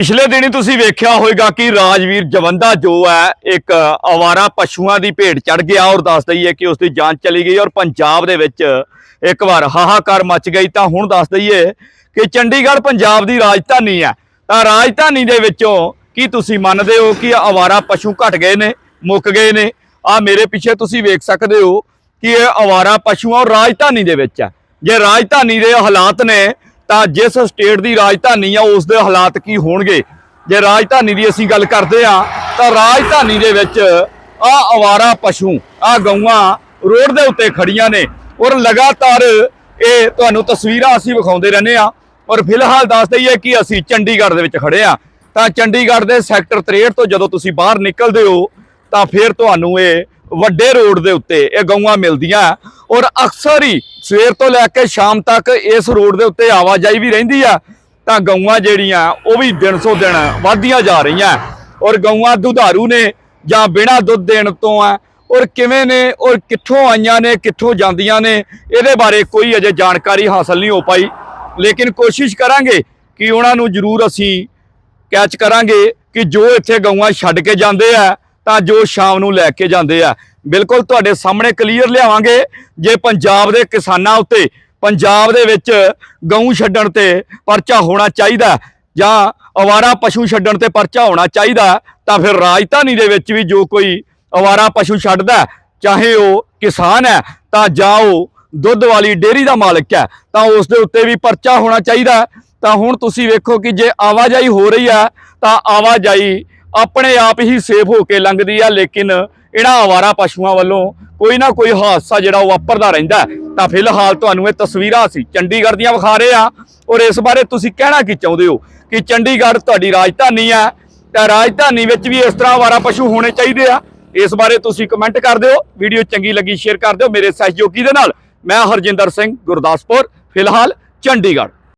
ਪਿਛਲੇ ਦਿਨੀ ਤੁਸੀਂ ਵੇਖਿਆ ਹੋਵੇਗਾ ਕਿ ਰਾਜਵੀਰ ਜਵੰਦਾ ਜੋ ਹੈ, ਇੱਕ ਆਵਾਰਾ ਪਸ਼ੂਆਂ ਦੀ ਭੇਟ ਚੜ ਗਿਆ ਔਰ ਦੱਸ ਦਈਏ ਕਿ ਉਸ ਦੀ ਜਾਨ ਚਲੀ ਗਈ ਔਰ ਪੰਜਾਬ ਦੇ ਵਿੱਚ ਇੱਕ ਵਾਰ ਹਾਹਾਕਾਰ ਮਚ ਗਈ ਤਾਂ ਹੁਣ ਦੱਸ ਦਈਏ ਕਿ ਚੰਡੀਗੜ੍ਹ ਪੰਜਾਬ ਦੀ ਰਾਜਧਾਨੀ ਹੈ। ਤਾਂ ਰਾਜਧਾਨੀ ਦੇ ਵਿੱਚੋਂ ਕੀ ਤੁਸੀਂ ਮੰਨਦੇ ਹੋ ਕਿ ਆਵਾਰਾ ਪਸ਼ੂ ਘਟ ਗਏ ਨੇ, ਮੁੱਕ ਗਏ ਨੇ? ਆ ਮੇਰੇ ਪਿੱਛੇ ਤੁਸੀਂ ਵੇਖ ਸਕਦੇ ਹੋ ਕਿ ਇਹ ਆਵਾਰਾ ਪਸ਼ੂ ਔਰ ਰਾਜਧਾਨੀ ਦੇ ਵਿੱਚ ਹੈ। ਜੇ ਰਾਜਧਾਨੀ ਦੇ ਹਾਲਾਤ ਨੇ ਤਾਂ ਜਿਸ ਸਟੇਟ ਦੀ ਰਾਜਧਾਨੀ ਆ ਉਸ ਦੇ ਹਾਲਾਤ ਕੀ ਹੋਣਗੇ? ਜੇ ਰਾਜਧਾਨੀ ਦੀ ਅਸੀਂ ਗੱਲ ਕਰਦੇ ਆ ਤਾਂ ਰਾਜਧਾਨੀ ਦੇ ਵਿੱਚ ਆ ਅਵਾਰਾ ਪਸ਼ੂ, ਆ ਗਊਆਂ ਰੋਡ ਦੇ ਉੱਤੇ ਖੜੀਆਂ ਨੇ ਔਰ ਲਗਾਤਾਰ ਇਹ ਤੁਹਾਨੂੰ ਤਸਵੀਰਾਂ ਅਸੀਂ ਵਿਖਾਉਂਦੇ ਰਹਿੰਦੇ ਆ ਔਰ ਫਿਲਹਾਲ ਦੱਸ ਦਈਏ ਕਿ ਅਸੀਂ ਚੰਡੀਗੜ੍ਹ ਦੇ ਵਿੱਚ ਖੜੇ ਆ ਤਾਂ ਚੰਡੀਗੜ੍ਹ ਦੇ ਸੈਕਟਰ 63 ਤੋਂ ਜਦੋਂ ਤੁਸੀਂ ਬਾਹਰ ਨਿਕਲਦੇ ਹੋ, ਤਾਂ ਫਿਰ ਤੁਹਾਨੂੰ ਇਹ ਵੱਡੇ ਰੋਡ ਦੇ ਉੱਤੇ ਇਹ ਗਊਆਂ ਮਿਲਦੀਆਂ। ਔਰ ਅਕਸਰ ਹੀ ਸਵੇਰ ਤੋਂ ਲੈ ਕੇ ਸ਼ਾਮ ਤੱਕ ਇਸ ਰੋਡ ਦੇ ਉੱਤੇ ਆਵਾਜਾਈ ਵੀ ਰਹਿੰਦੀ ਆ, ਤਾਂ ਗਊਆਂ ਜਿਹੜੀਆਂ, ਉਹ ਵੀ ਦਿਨ ਸੋ ਦਿਨ ਵਧਦੀਆਂ ਜਾ ਰਹੀਆਂ। ਔਰ ਗਊਆਂ ਦੁਧਾਰੂ ਨੇ ਜਾਂ ਬਿਨਾਂ ਦੁੱਧ ਦੇਣ ਤੋਂ ਆ, ਔਰ ਕਿਵੇਂ ਨੇ, ਔਰ ਕਿੱਥੋਂ ਆਈਆਂ ਨੇ, ਕਿੱਥੋਂ ਜਾਂਦੀਆਂ ਨੇ, ਇਹਦੇ ਬਾਰੇ ਕੋਈ ਅਜੇ ਜਾਣਕਾਰੀ ਹਾਸਲ ਨਹੀਂ ਹੋ ਪਾਈ। ਲੇਕਿਨ ਕੋਸ਼ਿਸ਼ ਕਰਾਂਗੇ ਕਿ ਉਹਨਾਂ ਨੂੰ ਜ਼ਰੂਰ ਅਸੀਂ ਕੈਚ ਕਰਾਂਗੇ ਕਿ ਜੋ ਇੱਥੇ ਗਊਆਂ ਛੱਡ ਕੇ ਜਾਂਦੇ ਆ ਤਾਂ ਜੋ ਸ਼ਾਮ ਨੂੰ ਲੈ ਕੇ ਜਾਂਦੇ ਆ। ਬਿਲਕੁਲ ਤੁਹਾਡੇ ਸਾਹਮਣੇ ਕਲੀਅਰ ਲਿਆਵਾਂਗੇ। ਜੇ ਪੰਜਾਬ ਦੇ ਕਿਸਾਨਾਂ ਉੱਤੇ, ਪੰਜਾਬ ਦੇ ਵਿੱਚ ਗਊ ਛੱਡਣ ਤੇ ਪਰਚਾ ਹੋਣਾ ਚਾਹੀਦਾ ਜਾਂ ਅਵਾਰਾ ਪਸ਼ੂ ਛੱਡਣ ਤੇ ਪਰਚਾ ਹੋਣਾ ਚਾਹੀਦਾ ਤਾਂ ਫਿਰ ਰਾਜਧਾਨੀ ਦੇ ਵਿੱਚ ਵੀ ਜੋ ਕੋਈ ਅਵਾਰਾ ਪਸ਼ੂ ਛੱਡਦਾ ਚਾਹੇ ਉਹ ਕਿਸਾਨ ਹੈ, ਤਾਂ ਜਾਂ ਉਹ ਦੁੱਧ ਵਾਲੀ ਡੇਅਰੀ ਦਾ ਮਾਲਕ ਹੈ, ਤਾਂ ਉਸ ਦੇ ਉੱਤੇ ਵੀ ਪਰਚਾ ਹੋਣਾ ਚਾਹੀਦਾ ਤਾਂ ਹੁਣ ਤੁਸੀਂ ਵੇਖੋ ਕਿ ਜੇ ਆਵਾਜਾਈ ਹੋ ਰਹੀ ਹੈ, ਤਾਂ ਆਵਾਜਾਈ ਆਪਣੇ ਆਪ ਹੀ ਸੇਫ ਹੋ ਕੇ ਲੰਘਦੀ ਆ, ਲੇਕਿਨ ਇਹਨਾਂ ਆਵਾਰਾ ਪਸ਼ੂਆਂ ਵੱਲੋਂ ਕੋਈ ਨਾ ਕੋਈ ਹਾਦਸਾ ਜਿਹੜਾ ਉਹ ਵਾਪਰਦਾ ਰਹਿੰਦਾ ਤਾਂ ਫਿਲਹਾਲ ਤੁਹਾਨੂੰ ਇਹ ਤਸਵੀਰਾਂ ਅਸੀਂ ਚੰਡੀਗੜ੍ਹ ਦੀਆਂ ਵਿਖਾ ਰਹੇ ਆ ਔਰ ਇਸ ਬਾਰੇ ਤੁਸੀਂ ਕਹਿਣਾ ਕੀ ਚਾਹੁੰਦੇ ਹੋ? ਕਿ ਚੰਡੀਗੜ੍ਹ ਤੁਹਾਡੀ ਰਾਜਧਾਨੀ ਆ ਤਾਂ ਰਾਜਧਾਨੀ ਵਿੱਚ ਵੀ ਇਸ ਤਰ੍ਹਾਂ ਆਵਾਰਾ ਪਸ਼ੂ ਹੋਣੇ ਚਾਹੀਦੇ ਆ। ਇਸ ਬਾਰੇ ਤੁਸੀਂ ਕਮੈਂਟ ਕਰ ਦਿਓ, ਵੀਡੀਓ ਚੰਗੀ ਲੱਗੀ ਸ਼ੇਅਰ ਕਰ ਦਿਓ ਮੇਰੇ ਸਹਿਯੋਗੀ ਦੇ ਨਾਲ। ਮੈਂ ਹਰਜਿੰਦਰ ਸਿੰਘ, ਗੁਰਦਾਸਪੁਰ, ਫਿਲਹਾਲ ਚੰਡੀਗੜ੍ਹ।